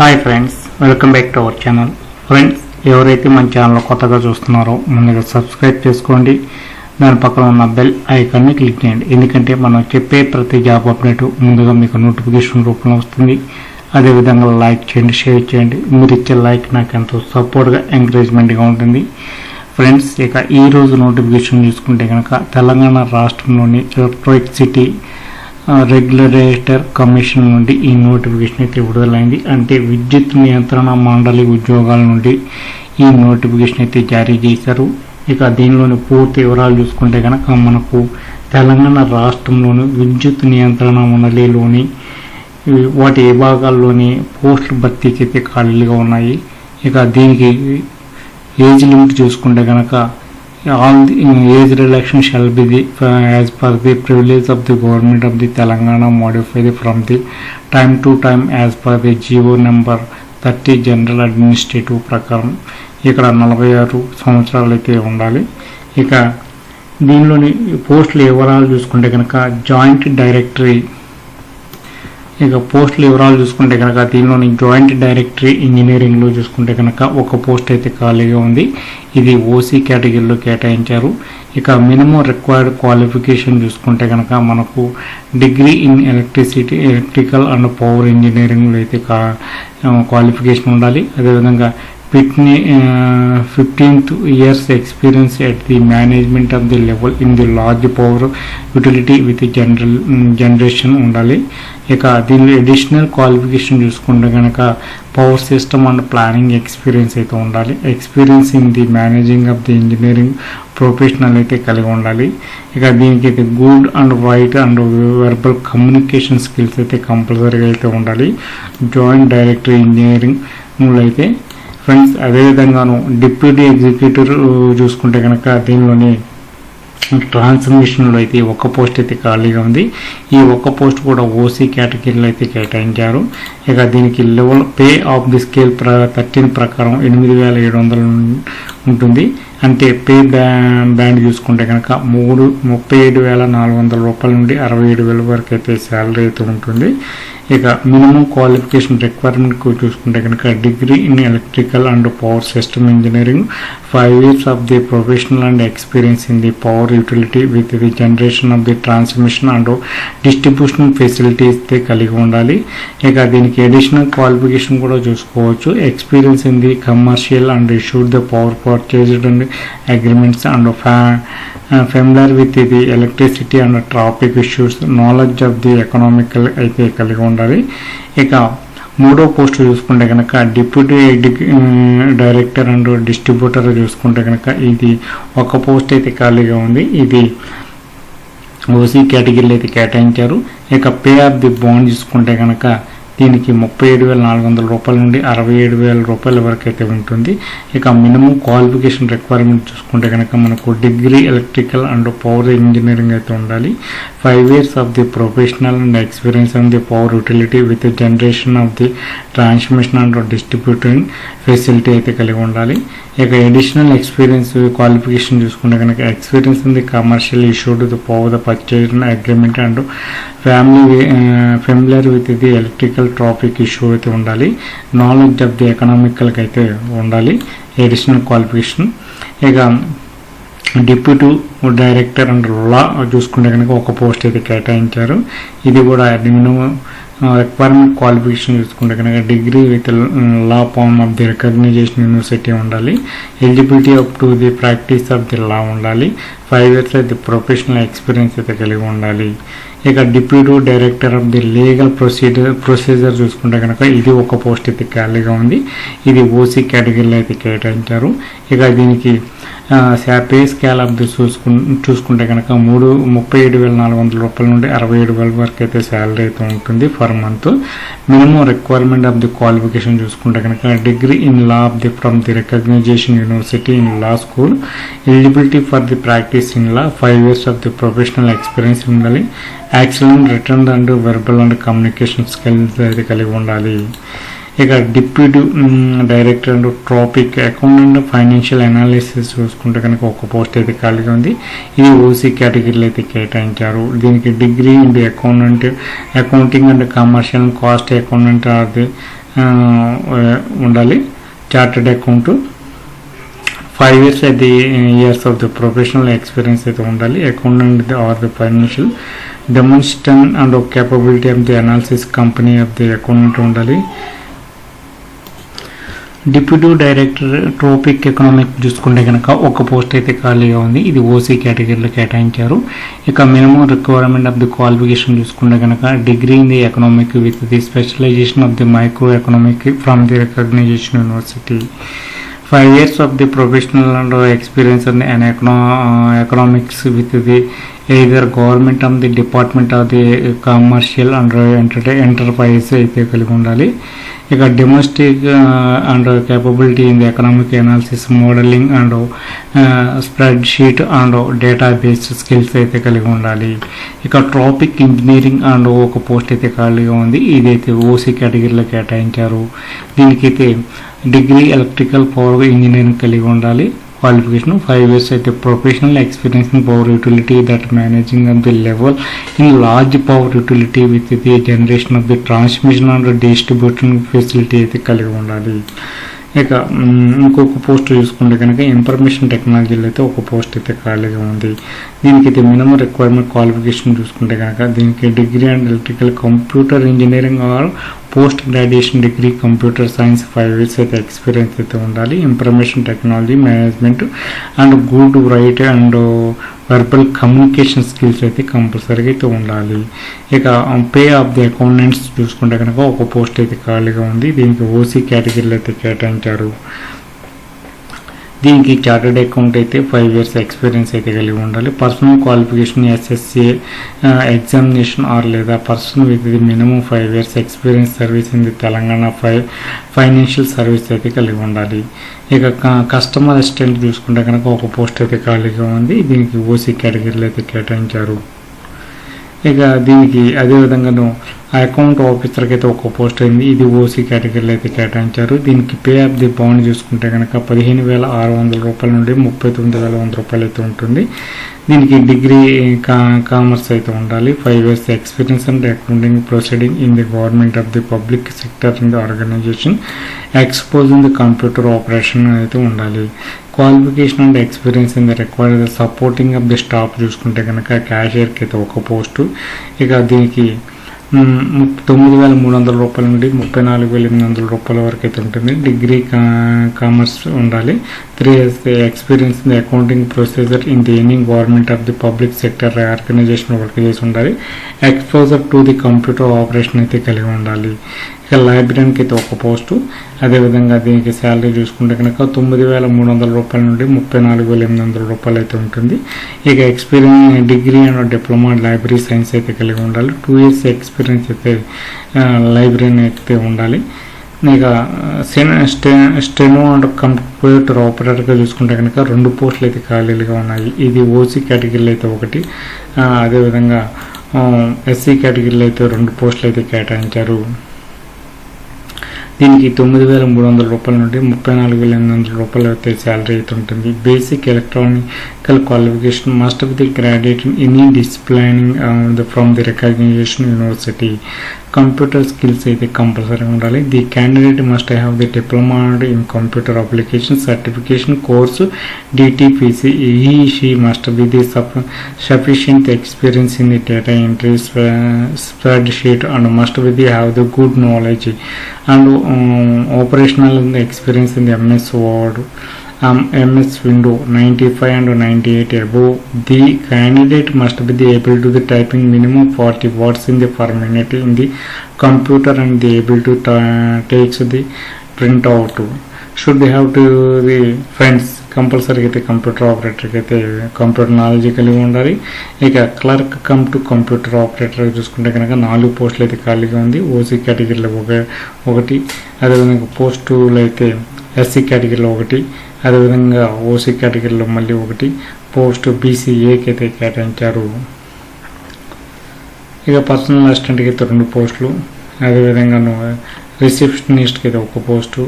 Hi friends welcome back to our channel friends ఎవరైతే మన channel కొత్తగా చూస్తున్నారో ముందుగా సబ్స్క్రైబ్ చేసుకోండి. దాని పక్కన ఉన్న బెల్ ఐకాన్ని క్లిక్ చేయండి. ఎందుకంటే మనం చెప్పే ప్రతి జాబ్ అప్డేట్ ముందుగా మీకు నోటిఫికేషన్ రూపంలో వస్తుంది. అదేవిధంగా లైక్ చేయండి షేర్ చేయండి. మీరు ఇచ్చే లైక్ నాకు ఎంతో సపోర్ట్గా ఎంకరేజ్మెంట్గా ఉంటుంది. ఫ్రెండ్స్ ఇక ఈ రోజు నోటిఫికేషన్ చూసుకుంటే కనుక తెలంగాణ రాష్ట్రంలోని ఎలక్ట్రానిక్ సిటీ రెగ్యులేటర్ కమిషన్ నుండి ఈ నోటిఫికేషన్ అయితే విడుదలైంది. అంటే విద్యుత్ నియంత్రణ మండలి ఉద్యోగాల నుండి ఈ నోటిఫికేషన్ అయితే జారీ చేశారు. ఇక దీనిలోని పూర్తి వివరాలు చూసుకుంటే కనుక మనకు తెలంగాణ రాష్ట్రంలోని విద్యుత్ నియంత్రణ మండలిలోని వాటి విభాగాల్లోని పోస్టులు భర్తీకి అయితే ఖాళీలుగా ఉన్నాయి. ఇక దీనికి ఏజ్ లిమిట్ చూసుకుంటే కనుక all the age relaxation shall be the as per the privilege of the government of the Telangana modified from the time to time as per the G O number thirty general administrative ప్రకారం. ఇక్కడ నలభై ఆరు సంవత్సరాలు అయితే ఉండాలి. ఇక దీనిలోని పోస్టులు వివరాలు చూసుకుంటే కనుక జాయింట్ డైరెక్టరీ ఇక పోస్టుల వివరాలు చూసుకుంటే కనుక దీనిలోని జాయింట్ డైరెక్టరీ ఇంజనీరింగ్లో చూసుకుంటే కనుక ఒక పోస్ట్ అయితే ఖాళీగా ఉంది. ఇది ఓసీ కేటగిరీలో కేటాయించారు. ఇక మినిమం రిక్వైర్డ్ క్వాలిఫికేషన్ చూసుకుంటే కనుక మనకు degree in electricity electrical and power ఇంజనీరింగ్లో అయితే క్వాలిఫికేషన్ ఉండాలి. అదేవిధంగా fifty fifteenth years experience at the management of the level in the large power utility with general generation ఉండాలి. ఇక దీనిలో అడిషనల్ క్వాలిఫికేషన్ చూసుకుంటే కనుక power system and planning experience అయితే ఉండాలి. Experience in the managing of the engineering professional అయితే కలిగి ఉండాలి. ఇక దీనికి అయితే good and white and verbal communication skills అయితే కంపల్సరీగా అయితే ఉండాలి. జాయింట్ డైరెక్టర్ ఇంజనీరింగ్లో అయితే ఫ్రెండ్స్ అదేవిధంగాను డిప్యూటీ ఎగ్జిక్యూటివ్ చూసుకుంటే కనుక దీనిలోని ట్రాన్స్మిషన్లో అయితే ఒక పోస్ట్ అయితే ఖాళీగా ఉంది. ఈ ఒక్క పోస్ట్ కూడా ఓసీ కేటగిరీలో అయితే కేటాయించారు. ఇక దీనికి level pay of the scale ప్ర థర్టీన్ ప్రకారం ఎనిమిది వేల ఏడు వందలు ఉంటుంది. అంటే పే బ్యా బ్యాండ్ చూసుకుంటే కనుక మూడు ముప్పై ఏడు వేల నాలుగు వందల రూపాయల నుండి అరవై ఏడు వేల వరకు అయితే శాలరీ అయితే ఉంటుంది. ఇక మినిమం క్వాలిఫికేషన్ రిక్వైర్మెంట్ చూసుకుంటే కనుక degree in electrical and power system engineering five years of the professional and experience in the power utility with the generation of the transmission and distribution facilities కలిగి ఉండాలి. ఇక దీనికి additional qualification కూడా చూసుకోవచ్చు. Experience in the commercial and issued the power purchased and agreements and ఫ్యా familiar with the electricity and traffic issues knowledge of the economical అయితే కలిగి ఉండాలి. ఇక మూడో పోస్ట్ చూసుకుంటే కనుక డిప్యూటీ డైరెక్టర్ అండ్ డిస్ట్రిబ్యూటర్ చూసుకుంటే కనుక ఇది ఒక పోస్ట్ అయితే ఖాళీగా ఉంది. ఇది ఓసీ కేటగిరీలో అయితే కేటాయించారు. ఇక పే ఆఫ్ ది బాండ్ చూసుకుంటే కనుక దీనికి ముప్పై ఏడు వేల నాలుగు వందల రూపాయల నుండి అరవై ఏడు వేల రూపాయల వరకు అయితే ఉంటుంది. ఇక మినిమం క్వాలిఫికేషన్ రిక్వైర్మెంట్ చూసుకుంటే కనుక మనకు degree electrical and power engineering అయితే ఉండాలి. Five years of the professional and experience on the power utility with generation of the transmission and distributing facility అయితే కలిగి ఉండాలి. ఇక అడిషనల్ ఎక్స్పీరియన్స్ క్వాలిఫికేషన్ చూసుకుంటే కనుక ఎక్స్పీరియన్స్ ఉంది the commercial issued the power the purchase agreement and family familiar with the electrical traffic issue అయితే ఉండాలి. Knowledge of the ఎకనామికల్కి అయితే ఉండాలి. అడిషనల్ క్వాలిఫికేషన్ ఇక డిప్యూటీ డైరెక్టర్ అండ్ లా చూసుకుంటే కనుక ఒక పోస్ట్ అయితే కేటాయించారు. ఇది కూడా మినిమం రిక్వైర్మెంట్ క్వాలిఫికేషన్ చూసుకుంటే కనుక degree with law form of the recognisation university ఉండాలి. Eligibility up to the practice of the law ఉండాలి. Five years the professional experience అయితే కలిగి ఉండాలి. ఇక deputy director of the legal procedure procedure చూసుకుంటే కనుక ఇది ఒక పోస్ట్ అయితే ఖాళీగా ఉంది. ఇది ఓసీ కేటగిరీలో అయితే కేటాయించారు. ఇక దీనికి పే స్కేల్ ఆఫ్ ది చూసుకు చూసుకుంటే కనుక మూడు ముప్పై ఏడు వేల నాలుగు వందల రూపాయల నుండి అరవై ఏడు వేల వరకు అయితే శాలరీ అయితే ఉంటుంది for month. Minimum requirement of the qualification చూసుకుంటే కనుక degree in law of the from the recognisation university in law school. Eligibility for the practice in law. Five years of the professional experience ఉండాలి. Accident return and verbal and communication skills అయితే కలిగి ఉండాలి. ఇక deputy director and traffic account and financial analysis చూసుకుంటే కనుక ఒక post అయితే ఖాళీగా ఉంది. ఇది ఓసీ కేటగిరీలో అయితే కేటాయించారు. దీనికి degree and accountant accounting and commercial cost accountant or the ఉండాలి. చార్టెడ్ అకౌంట్ ఫైవ్ ఇయర్స్ అయితే years of the professional experience అయితే ఉండాలి accountant or the financial demonstration and capability of the analysis company of the accountant ఉండాలి deputy director traffic economic చూసుకుంటే కనుక ఒక post అయితే ఖాళీగా ఉంది. ఇది ఓసీ కేటగిరీలో కేటాయించారు. ఇక minimum requirement of the qualification చూసుకుంటే కనుక degree in the economic with the specialisation of the micro economic from the recognisation university five years of the professional and experience and and ఎకనా economics with the either government of the department of the commercial and ఎంటర్టై enterprise అయితే కలిగి ఉండాలి. ఇక domestic and capability in the economic analysis modelling and spreadsheet and data based skills అయితే కలిగి ఉండాలి. ఇక traffic engineering and ఒక post అయితే ఖాళీగా ఉంది. ఇదైతే ఓసీ కేటగిరీలో కేటాయించారు. దీనికైతే డిగ్రీ ఎలక్ట్రికల్ పవర్ ఇంజనీరింగ్ కలిగి ఉండాలి. క్వాలిఫికేషన్ ఫైవ్ ఇయర్స్ అయితే professional experience in power utility that managing and the level in large power utility with the generation of the transmission and distribution facility అయితే కలిగి ఉండాలి. ఇక ఇంకొక పోస్ట్ చూసుకుంటే కనుక ఇన్ఫర్మేషన్ టెక్నాలజీలో అయితే ఒక పోస్ట్ అయితే ఖాళీగా ఉంది. దీనికి అయితే మినిమం రిక్వైర్మెంట్ క్వాలిఫికేషన్ చూసుకుంటే కనుక దీనికి degree and electrical computer engineering or post graduation degree computer science five years అయితే ఎక్స్పీరియన్స్ అయితే ఉండాలి. Information technology management and good write and verbal communication skills అయితే కంపల్సరీగా అయితే ఉండాలి. ఇక పే ఆఫ్ ది అకౌంటెంట్స్ చూసుకుంటే కనుక ఒక పోస్ట్ అయితే ఖాళీగా ఉంది. దీనికి ఓసీ కేటగిరీలో అయితే కేటాయించారు. దీనికి చార్టెడ్ అకౌంట్ అయితే ఫైవ్ ఇయర్స్ ఎక్స్పీరియన్స్ అయితే కలిగి ఉండాలి. Personal qualification SSC examination or లేదా person with the minimum five years experience service in the Telangana five financial service అయితే కలిగి ఉండాలి. ఇక కస్టమర్ అసిస్టెంట్ చూసుకుంటే కనుక ఒక పోస్ట్ అయితే ఖాళీగా ఉంది. దీనికి ఓసీ కేటగిరీలో అయితే కేటాయించారు. ఇక దీనికి అదేవిధంగాను అకౌంట్ ఆఫీసర్కి అయితే ఒక పోస్ట్ అయింది. ఇది ఓసీ కేటగిరీలో అయితే కేటాయించారు దీనికి పే ఆఫ్ ది బాండ్ చూసుకుంటే కనుక పదిహేను వేల ఆరు వందల రూపాయల నుండి ముప్పై తొమ్మిది వేల వంద రూపాయలు అయితే ఉంటుంది. దీనికి డిగ్రీ కా కామర్స్ అయితే ఉండాలి. Five years experience and accounting proceeding in the government of the public sector in the organisation expose in the computer operation అయితే ఉండాలి. Qualification and experience in the required supporting of the staff చూసుకుంటే కనుక క్యాషియర్కి అయితే ఒక post ఇక దీనికి తొమ్మిది వేల మూడు వందల రూపాయల నుండి ముప్పై నాలుగు వేల ఎనిమిది వందల రూపాయల వరకు అయితే ఉంటుంది. డిగ్రీ కా కామర్స్ ఉండాలి. Three years experience in the accounting procedure in the any government of the public sector organisation work చేసి ఉండాలి. Exposure to the computer operation అయితే కలిగి ఉండాలి. ఇక లైబ్రరీకి అయితే ఒక పోస్టు. అదేవిధంగా దీనికి శాలరీ చూసుకుంటే కనుక తొమ్మిది వేల మూడు వందల రూపాయల నుండి ముప్పై నాలుగు వేల ఎనిమిది వందల రూపాయలు అయితే ఉంటుంది. ఇక experience degree and diploma library science అయితే కలిగి ఉండాలి. టూ ఇయర్స్ ఎక్స్పీరియన్స్ అయితే లైబ్రరీ అయితే ఉండాలి. ఇక సెన్ స్టె స్టెనో అండ్ కంప్యూటర్ ఆపరేటర్గా చూసుకుంటే కనుక రెండు పోస్టులు అయితే ఖాళీలుగా ఉన్నాయి. ఇది ఓసీ కేటగిరీలో అయితే ఒకటి. అదేవిధంగా ఎస్సీ కేటగిరీలో అయితే రెండు పోస్టులు అయితే కేటాయించారు. దీనికి తొమ్మిది వేల మూడు వందల రూపాయల నుండి ముప్పై నాలుగు వేల ఎనిమిది వందల రూపాయలు అయితే శాలరీ అయితే ఉంటుంది. Basic electronical qualification must be the graduate in any disciplining from the recognization university computer skills అయితే కంపల్సరీ ఉండాలి. The candidate must have the diploma in computer application certification course DTPC ఈ she must be the sufficient experience in the data entry spreadsheet and must be the have the good knowledge and um, operational experience in the MS Word, um, MS Window 95 and 98 above, the candidate must be able to the typing minimum 40 words in the per minute in the computer and be able to take the printout. Should they have to the friends compulsory అయితే computer ఆపరేటర్కి అయితే computer knowledge కలిగి ఉండాలి. ఇక clerk cum to computer operator చూసుకుంటే కనుక నాలుగు పోస్టులు అయితే ఖాళీగా ఉంది. ఓసీ కేటగిరీలో ఒక ఒకటి. అదేవిధంగా పోస్టులు అయితే ఎస్సీ కేటగిరీలో ఒకటి. అదేవిధంగా ఓసీ కేటగిరీలో మళ్ళీ ఒకటి. పోస్ట్ బీసీఏకి అయితే కేటాయించారు. ఇక పర్సనల్ అసిస్టెంట్కి అయితే రెండు పోస్టులు. అదేవిధంగా రిసెప్షనిస్ట్కి అయితే ఒక పోస్టు.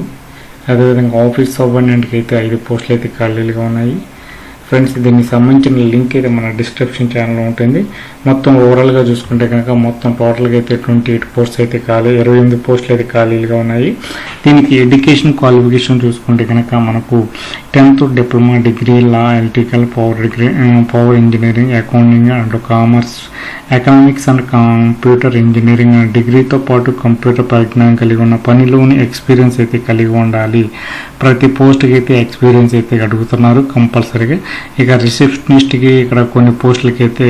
అదేవిధంగా ఆఫీస్ సూపరింటెండెంట్కి అయితే ఐదు పోస్టులు అయితే ఖాళీలుగా ఉన్నాయి. ఫ్రెండ్స్ దీనికి సంబంధించిన లింక్ అయితే మన డిస్క్రిప్షన్ ఛానల్లో ఉంటుంది. మొత్తం ఓవరాల్గా చూసుకుంటే కనుక మొత్తం టోటల్గా అయితే ట్వంటీ ఎయిట్ పోస్ట్ అయితే ఖాళీ ఇరవై ఎనిమిది పోస్టులు అయితే ఖాళీలుగా ఉన్నాయి. దీనికి ఎడ్యుకేషన్ క్వాలిఫికేషన్ చూసుకుంటే కనుక మనకు tenth diploma degree law electrical power degree power engineering accounting and commerce economics and computer engineering డిగ్రీతో పాటు కంప్యూటర్ పరిజ్ఞానం కలిగి ఉన్న పనిలోని ఎక్స్పీరియన్స్ అయితే కలిగి ఉండాలి. ప్రతి పోస్ట్కి అయితే ఎక్స్పీరియన్స్ అయితే అడుగుతున్నారు కంపల్సరీగా. ఇక రిసెప్షనిస్ట్కి ఇక్కడ కొన్ని పోస్టులకి అయితే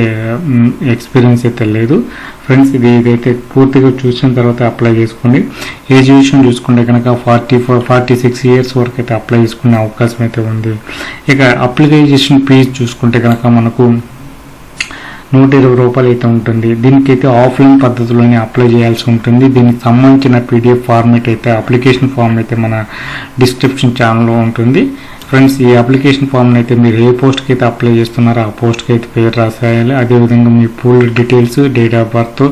ఎక్స్పీరియన్స్ అయితే లేదు. ఫ్రెండ్స్ ఇది ఇదైతే పూర్తిగా చూసిన తర్వాత అప్లై చేసుకోండి. ఏజ్ విషయం చూసుకుంటే కనుక forty four forty six years వరకు అయితే అప్లై చేసుకునే అవకాశం అయితే ఉంది. ఇక అప్లికేషన్ ఫీజు చూసుకుంటే కనుక మనకు నూట ఇరవై రూపాయలు అయితే ఉంటుంది. దీనికైతే ఆఫ్లైన్ పద్ధతిలోనే అప్లై చేయాల్సి ఉంటుంది. దీనికి సంబంధించిన పీడిఎఫ్ ఫార్మేట్ అయితే అప్లికేషన్ ఫామ్ అయితే మన డిస్క్రిప్షన్ ఛానల్లో ఉంటుంది. ఫ్రెండ్స్ ఈ అప్లికేషన్ ఫామ్ని అయితే మీరు ఏ పోస్ట్కి అయితే అప్లై చేస్తున్నారో ఆ పోస్ట్కి అయితే పేరు రాసేయాలి. అదేవిధంగా మీ full details date of birth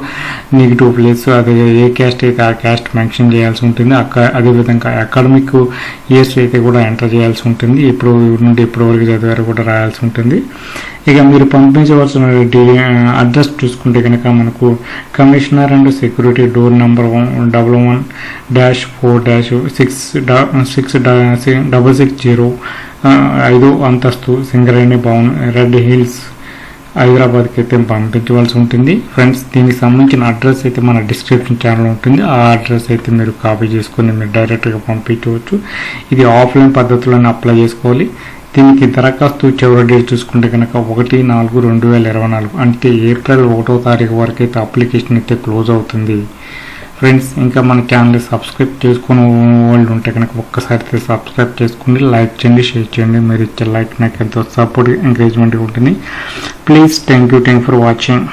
negative place అదే ఏ క్యాస్ట్ అయితే ఆ క్యాస్ట్ మెన్షన్ చేయాల్సి ఉంటుంది. అక్క అదేవిధంగా అకాడమిక్ ఇయర్స్ అయితే కూడా ఎంటర్ చేయాల్సి ఉంటుంది. ఇప్పుడు నుండి ఇప్పటి వరకు చదివారు కూడా రాయాల్సి ఉంటుంది. ఇక మీరు పంపించవలసిన అడ్రస్ చూసుకుంటే కనుక మనకు commissioner and security door number one double one dash four dash six six double six zero ఐదో అంతస్తు సింగరేణి భవన్ రెడ్ హిల్స్ హైదరాబాద్కి అయితే పంపించవలసి ఉంటుంది. ఫ్రెండ్స్ దీనికి సంబంధించిన అడ్రస్ అయితే మన డిస్క్రిప్షన్ ఛానల్ ఉంటుంది. ఆ అడ్రస్ అయితే మీరు కాపీ చేసుకుని మీరు డైరెక్ట్గా పంపించవచ్చు. ఇది ఆఫ్లైన్ పద్ధతిలోనే అప్లై చేసుకోవాలి. దీనికి దరఖాస్తు చివరి డేట్ చూసుకుంటే కనుక ఒకటి నాలుగు రెండు వేల ఇరవై నాలుగు అంటే ఏప్రిల్ ఒకటో తారీఖు వరకు అయితే అప్లికేషన్ అయితే క్లోజ్ అవుతుంది. ఫ్రెండ్స్ ఇంకా మన ఛానల్ సబ్స్క్రైబ్ చేసుకుని వాళ్ళు ఉంటే కనుక ఒక్కసారి అయితే సబ్స్క్రైబ్ చేసుకోండి లైక్ చేయండి షేర్ చేయండి. మీరు ఇచ్చే లైక్ నాకు ఎంతో సపోర్ట్ ఎంకరేజ్మెంట్ ఉంటుంది. Please thank you thank for watching.